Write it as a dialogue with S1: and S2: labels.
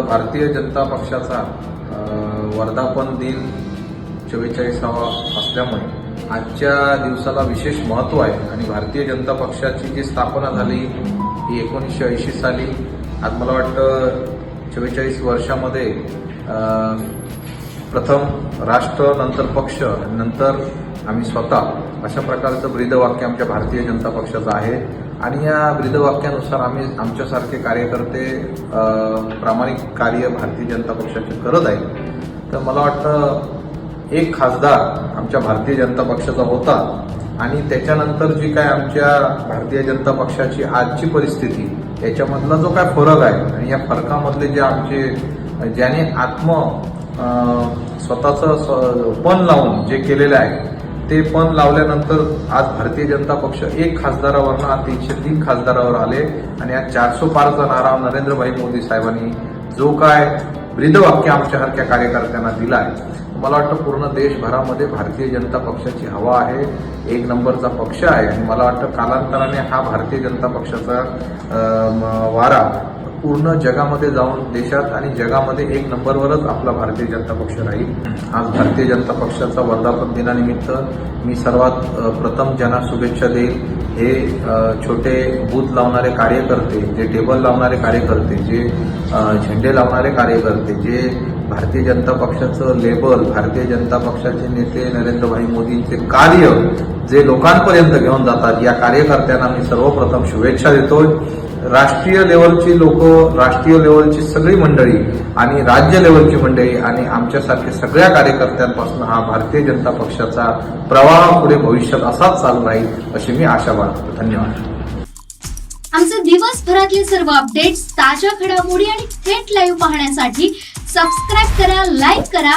S1: भारतीय जनता पक्षाचा वर्धापन दिन चव्वेचाळीसावा असल्यामुळे आजच्या दिवसाला विशेष महत्त्व आहे आणि भारतीय जनता पक्षाची जी स्थापना झाली ही एकोणीसशे ऐंशी साली. आज मला वाटतं चव्वेचाळीस वर्षामध्ये प्रथम राष्ट्र नंतर पक्ष नंतर आम्ही स्वतः अशा प्रकारचं ब्रीदवाक्य आमच्या भारतीय जनता पक्षाचं आहे. आणि या ब्रीदवाक्यानुसार आम्ही आमच्यासारखे कार्यकर्ते प्रामाणिक कार्य भारतीय जनता पक्षाचे करत आहेत. तर मला वाटतं एक खासदार आमच्या भारतीय जनता पक्षाचा होता आणि त्याच्यानंतर जी काय आमच्या भारतीय जनता पक्षाची आजची परिस्थिती याच्यामधला जो काय फरक आहे आणि या फरकामधले जे आमचे ज्याने आत्म स्वतःचं पण लावून जे केलेलं आहे ते पण लावल्यानंतर आज भारतीय जनता पक्ष एक खासदारावरनं आज तीनशे तीन खासदारावर आले. आणि आज चारशे पारचा नारा नरेंद्रभाई मोदी साहेबांनी जो काय ब्रीदवाक्य आमच्यासारख्या कार्यकर्त्यांना दिला आहे मला वाटतं पूर्ण देशभरामध्ये भारतीय जनता पक्षाची हवा आहे. एक नंबरचा पक्ष आहे. आणि मला वाटतं कालांतराने हा भारतीय जनता पक्षाचा वारा पूर्ण जगामध्ये जाऊन देशात आणि जगामध्ये एक नंबरवरच आपला भारतीय जनता पक्ष राहील. आज भारतीय जनता पक्षाचा वर्धापन दिनानिमित्त मी सर्वात प्रथम ज्यांना शुभेच्छा देईल. हे छोटे बूथ लावणारे कार्यकर्ते जे टेबल लावणारे कार्यकर्ते जे झेंडे लावणारे कार्यकर्ते जे भारतीय जनता पक्षाचं लेबल भारतीय जनता पक्षाचे नेते नरेंद्रभाई मोदींचे कार्य जे लोकांपर्यंत घेऊन जातात या कार्यकर्त्यांना मी सर्वप्रथम शुभेच्छा देतोय. राष्ट्रीय लेवलची लोक राष्ट्रीय लेवलची सगळी मंडळी आणि राज्य लेवलची मंडळी आणि आमच्यासारखे सगळ्या कार्यकर्त्यांपासून हा भारतीय जनता पक्षाचा प्रवाह पुढे भविष्यात असाच चालू राहील अशी मी आशा बाळगतो. धन्यवाद.
S2: आमचे दिवसभरातले सर्व अपडेट्स ताज्या घडामोडी आणि थेट लाईव्ह पाहण्यासाठी सबस्क्राईब करा लाईक करा